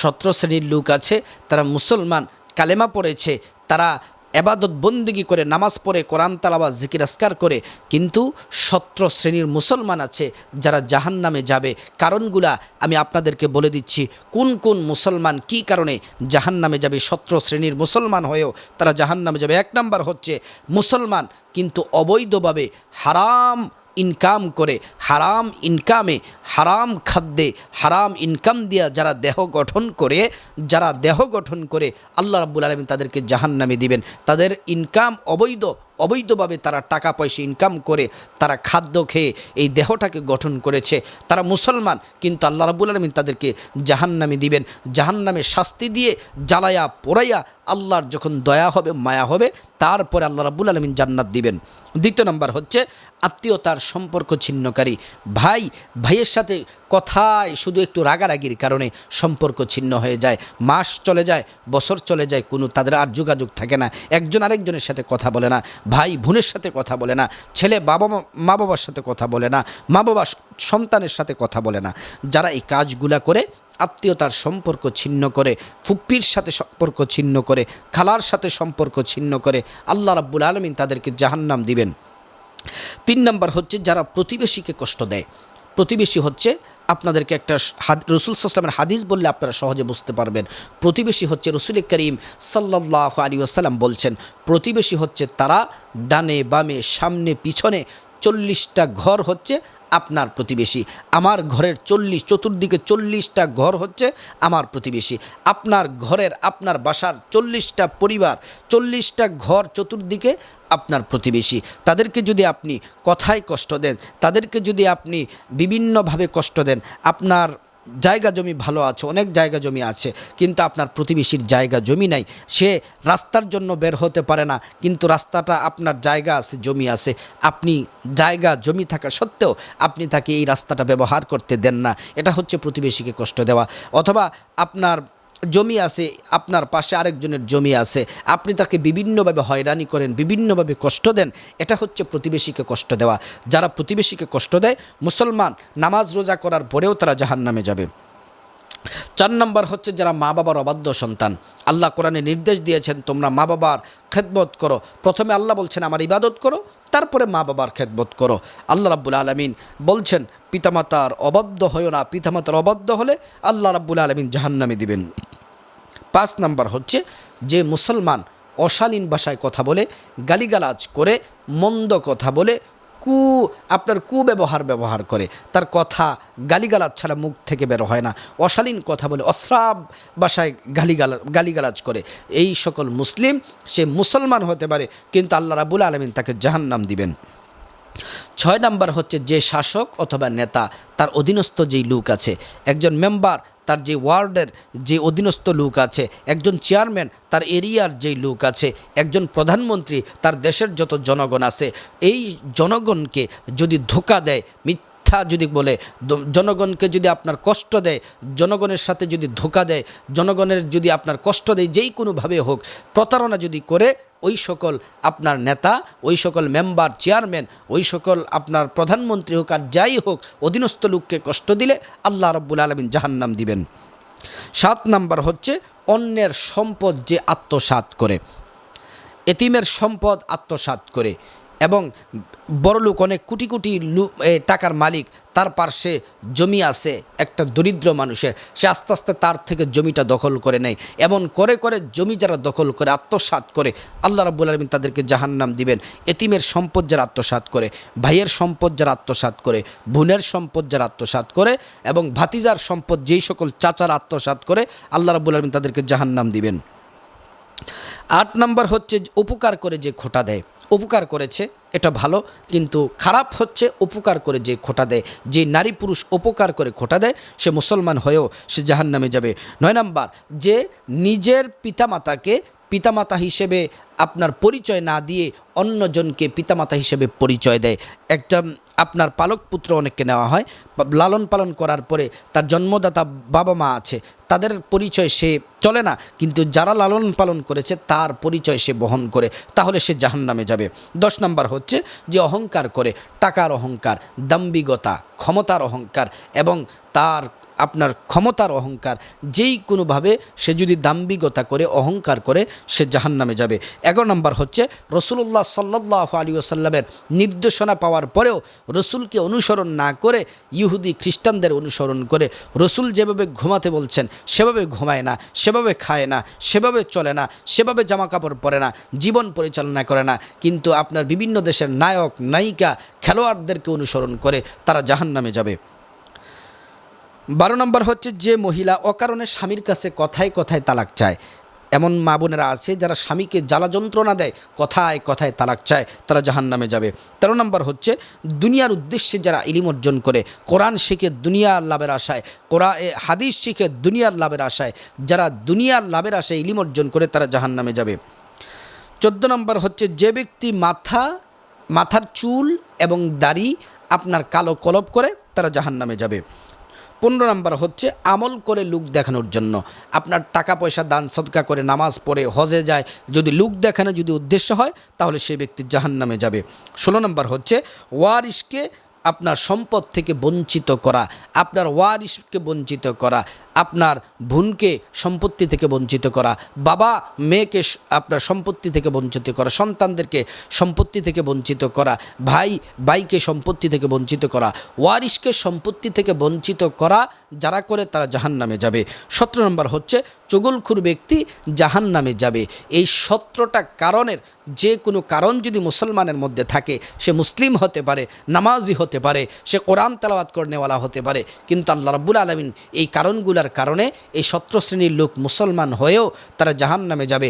সতেরো শ্রেণির লোক আছে, তারা মুসলমান, কালেমা পড়েছে, তারা এবাদত বন্দিগি করে নামাজ পড়ে, কোরআন তালাবা জিকির আসকার করে। কিন্তু সত্র শ্রেণির মুসলমান আছে যারা জাহান নামে যাবে। কারণগুলা আমি আপনাদেরকে বলে দিচ্ছি, কোন কোন মুসলমান কি কারণে জাহান নামে যাবে? সত্র শ্রেণির মুসলমান হয়েও তারা জাহান নামে যাবে। এক নাম্বার হচ্ছে মুসলমান কিন্তু অবৈধভাবে হারাম ইনকাম করে, হারাম ইনকামে, হারাম খাদ্যে, হারাম ইনকাম দিয়া যারা দেহ গঠন করে, যারা দেহ গঠন করে, আল্লাহ রাব্বুল আলমিন তাদেরকে জাহান নামে দিবেন। তাদের ইনকাম অবৈধ অবৈধভাবে তারা টাকা পয়সা ইনকাম করে তারা খাদ্য খেয়ে এই দেহটাকে গঠন করেছে। তারা মুসলমান, কিন্তু আল্লাহ রাবুল আলমিন তাদেরকে জাহান্নামে দিবেন। জাহান্নামে শাস্তি দিয়ে জ্বালায়া পোড়াইয়া আল্লাহর যখন দয়া হবে, মায়া হবে, তারপরে আল্লাহ রাবুল আলমিন জান্নাত দিবেন। দ্বিতীয় নম্বর হচ্ছে আত্মীয়তার সম্পর্ক ছিন্নকারী। ভাই, ভাইয়ের সাথে কথায় শুধু একটু রাগারাগির কারণে সম্পর্ক ছিন্ন হয়ে যায়। মাস চলে যায়, বছর চলে যায়, কোনো তাদের আর যোগাযোগ থাকে না। একজন আরেকজনের সাথে কথা বলে না। ভাই বোনের সাথে কথা বলে না, ছেলে বাবা মা- বাবার সাথে কথা বলে না, মা বাবা সন্তানের সাথে কথা বলে না। যারা এই কাজগুলা করে, আত্মীয়তার সম্পর্ক ছিন্ন করে, ফুপ্পির সাথে সম্পর্ক ছিন্ন করে, খালার সাথে সম্পর্ক ছিন্ন করে, আল্লাহ রাব্বুল আলমিন তাদেরকে জাহান্নাম দিবেন। তিন নম্বর হচ্ছে, যারা প্রতিবেশীকে কষ্ট দেয়। প্রতিবেশী হচ্ছে আপনাদেরকে একটা রসুল সাল্লামের হাদিস বললে আপনারা সহজে বুঝতে পারবেন। প্রতিবেশী হচ্ছে রসুল করিম সাল্লাহ আলী আসসালাম বলছেন, প্রতিবেশী হচ্ছে তারা ডানে বামে সামনে পিছনে চল্লিশটা ঘর হচ্ছে আপনার প্রতিবেশী। আমার ঘরের চল্লিশ, চতুর্দিকে চল্লিশটা ঘর হচ্ছে আমার প্রতিবেশী। আপনার ঘরের, আপনার বাসার চল্লিশটা পরিবার, চল্লিশটা ঘর চতুর্দিকে আপনার প্রতিবেশী। তাদেরকে যদি আপনি কথায় কষ্ট দেন, তাদেরকে যদি আপনি বিভিন্নভাবে কষ্ট দেন, আপনার জায়গা জমি ভালো আছে, অনেক জায়গা জমি আছে, কিন্তু আপনার প্রতিবেশীর জায়গা জমি নাই। সে রাস্তার জন্য বের হতে পারে না, কিন্তু রাস্তাটা আপনার জায়গা আছে, জমি আছে। আপনি জায়গা, জমি থাকা সত্ত্বেও আপনি তাকে এই রাস্তাটা ব্যবহার করতে দেন না। এটা হচ্ছে প্রতিবেশীকে কষ্ট দেওয়া। অথবা আপনার জমি আছে, আপনার পাশে আরেকজনের জমি আছে, আপনি তাকে বিভিন্নভাবে হয়রানি করেন, বিভিন্নভাবে কষ্ট দেন, এটা হচ্ছে প্রতিবেশীকে কষ্ট দেওয়া। যারা প্রতিবেশীকে কষ্ট দেয়, মুসলমান নামাজ রোজা করার পরেও তারা জাহান নামে যাবে। চার নম্বর হচ্ছে যারা মা বাবার অবাধ্য সন্তান। আল্লাহ কোরআনে নির্দেশ দিয়েছেন, তোমরা মা বাবার খেদমত করো। প্রথমে আল্লাহ বলছেন, আমার ইবাদত করো, তারপরে মা বাবার খেদমত করো। আল্লাহ রাব্বুল আলমিন বলছেন, পিতামাতার অবাধ্য হয়েও না, পিতামাতার অবাধ্য হলে আল্লাহ রাব্বুল আলমিন জাহান্নামে দিবেন। পাঁচ নাম্বার হচ্ছে যে মুসলমান অশালীন ভাষায় কথা বলে, গালিগালাজ করে, মন্দ কথা বলে, কু, আপনার কুব্যবহার ব্যবহার করে। তার কথা গালিগালাজ ছাড়া মুখ থেকে বের হয় না। অশালীন কথা বলে, অশ্রাব ভাষায় গালিগালা, গালিগালাজ করে। এই সকল মুসলিম, সে মুসলমান হতে পারে, কিন্তু আল্লাহ রাবুল আলমিন তাকে জাহান্নাম দিবেন। ছয় নাম্বার হচ্ছে যে শাসক অথবা নেতা, তার অধীনস্থ যেই লোক আছে, একজন মেম্বার তার যে ওয়ার্ডের যে অধীনস্থ লোক আছে, একজন চেয়ারম্যান তার এরিয়ার যেই লোক আছে, একজন প্রধানমন্ত্রী তার দেশের যত জনগণ আছে, এই জনগণকে যদি ধোকা দেয়, মিথ্যা যদি বলে জনগণকে যদি আপনার কষ্ট দেয়, জনগণের সাথে যদি ধোকা দেয়, জনগণের যদি আপনার কষ্ট দেয়, যেই কোনোভাবে হোক, প্রতারণা যদি করে ওই সকল আপনার নেতা, ওই সকল মেম্বার, চেয়ারম্যান, ওই সকল আপনার প্রধানমন্ত্রী হোক আর যাই হোক, অধীনস্থ লোককে কষ্ট দিলে আল্লাহ রব্বুল আলমিন জাহান্নাম দিবেন। সাত নাম্বার হচ্ছে অন্যের সম্পদ যে আত্মসাৎ করে। এতিমের সম্পদ আত্মসাৎ করে এবং বড়লোক অনেক কোটি কোটি টাকার মালিক তার পার্শ্বে জমি আছে, একটা দরিদ্র মানুষের। সে আস্তে আস্তে তার থেকে জমিটা দখল করে নেয়। এমন করে করে জমি যারা দখল করে, আত্মসাৎ করে, আল্লাহ রাব্বুল আলমিন তাদেরকে জাহান্নাম দিবেন। এতিমের সম্পদ যারা আত্মসাৎ করে, ভাইয়ের সম্পদ যারা আত্মসাৎ করে, বোনের সম্পদ যারা আত্মসাৎ করে এবং ভাতিজার সম্পদ যেই সকল চাচার আত্মসাৎ করে, আল্লাহ রাব্বুল আলমিন তাদেরকে জাহান্নাম দিবেন। আট নাম্বার হচ্ছে উপকার করে যে খোটা দেয়। উপকার করেছে, এটা ভালো, কিন্তু খারাপ হচ্ছে উপকার করে যে খোটা দেয়। যে নারী পুরুষ উপকার করে খোটা দেয়, সে মুসলমান হয়েও সে জাহান নামে যাবে। নয় নাম্বার, যে নিজের পিতামাতাকে পিতামাতা হিসেবে আপনার পরিচয় না দিয়ে অন্যজনকে পিতামাতা হিসেবে পরিচয় দেয়। একটা আপনার পালক পুত্র অনেককে নেওয়া হয়। লালন পালন করার পরে তার জন্মদাতা বাবা মা আছে, তাদের পরিচয় সে চলে না, কিন্তু যারা লালন পালন করেছে তার পরিচয় সে বহন করে, তাহলে সে জাহান নামে যাবে। দশ নম্বর হচ্ছে যে অহংকার করে, টাকার অহংকার দাম্বিকতা ক্ষমতার অহংকার এবং তার আপনার ক্ষমতার অহংকার, যেই কোনোভাবে সে যদি দাম্ভিকতা করে, অহংকার করে, সে জাহান নামে যাবে। এগারো নম্বর হচ্ছে রসুল্লাহ সাল্লাহ আলী আসাল্লামের নির্দেশনা পাওয়ার পরেও রসুলকে অনুসরণ না করে, ইহুদি খ্রিস্টানদের অনুসরণ করে, রসুল যেভাবে ঘুমাতে বলছেন, সেভাবে ঘুমায় না, সেভাবে খায় না, সেভাবে চলে না, সেভাবে জামা কাপড় পরে না, জীবন পরিচালনা করে না। কিন্তু আপনার বিভিন্ন দেশের নায়ক, নায়িকা, খেলোয়াড়দেরকে অনুসরণ করে তারা জাহান নামে যাবে। বারো নম্বর হচ্ছে যে মহিলা অকারণে স্বামীর কাছে কথায় কথায় তালাক চায়। এমন মা বোনেরা আছে যারা স্বামীকে জ্বালা যন্ত্রণা দেয়, কথায় কথায় তালাক চায়, তারা জাহান নামে যাবে। তেরো নম্বর হচ্ছে দুনিয়ার উদ্দেশ্যে যারা ইলিম অর্জন করে, কোরআন শিখে দুনিয়ার লাভের আশায় কোরআ হাদিস শিখে দুনিয়ার লাভের আশায়, যারা দুনিয়ার লাভের আশায় ইলিম অর্জন করে, তারা জাহান নামে যাবে। চোদ্দ নম্বর হচ্ছে যে ব্যক্তি মাথা, মাথার চুল এবং দাড়ি আপনার কালো কলপ করে, তারা জাহান নামে যাবে। পনেরো নাম্বার হচ্ছে আমল করে লুক দেখানোর জন্য। আপনার টাকা পয়সা, দান, সদকা করে নামাজ পড়ে হজে যায়। যদি লুক দেখানো যদি উদ্দেশ্য হয়, তাহলে সেই ব্যক্তি জাহান নামে যাবে। ষোলো নম্বর হচ্ছে ওয়ারিসকে আপনার সম্পদ থেকে বঞ্চিত করা, আপনার ওয়ারিসকে বঞ্চিত করা, আপনার বোনকে সম্পত্তি থেকে বঞ্চিত করা, বাবা মেয়েকে আপনার সম্পত্তি থেকে বঞ্চিত করা, সন্তানদেরকে সম্পত্তি থেকে বঞ্চিত করা, ভাই ভাইকে সম্পত্তি থেকে বঞ্চিত করা ওয়ারিসকে সম্পত্তি থেকে বঞ্চিত করা, যারা করে তারা জাহান নামে যাবে। সতেরো নম্বর হচ্ছে, চগলখুর ব্যক্তি জাহান নামে যাবে। এই সতেরোটা কারণের যে কোনো কারণ যদি মুসলমানের মধ্যে থাকে, সে মুসলিম হতে পারে, নামাজি হতে পারে, সে কোরআন তালাবাদ করনেওয়ালা হতে পারে, কিন্তু আল্লাহ রাব্বুল আলমিন এই কারণগুলার কারণে এই সত্র শ্রেণির লোক মুসলমান হয়েও তারা জাহান নামে যাবে।